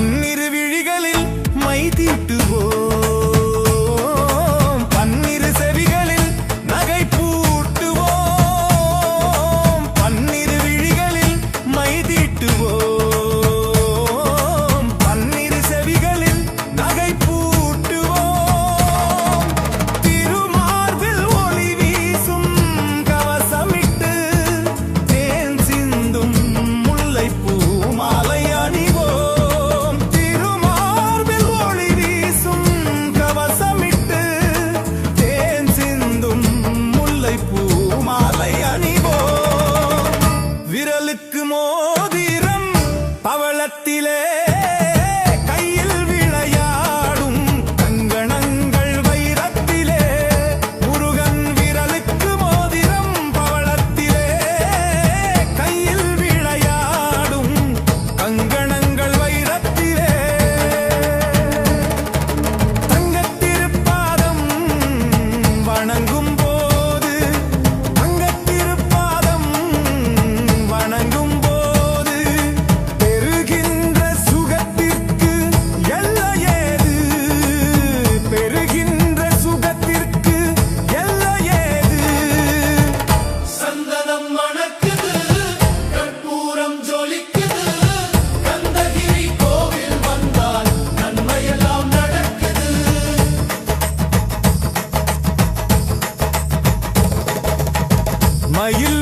பன்னிரு விழிகளில் மை தீட்டு காலத்திலே மயில்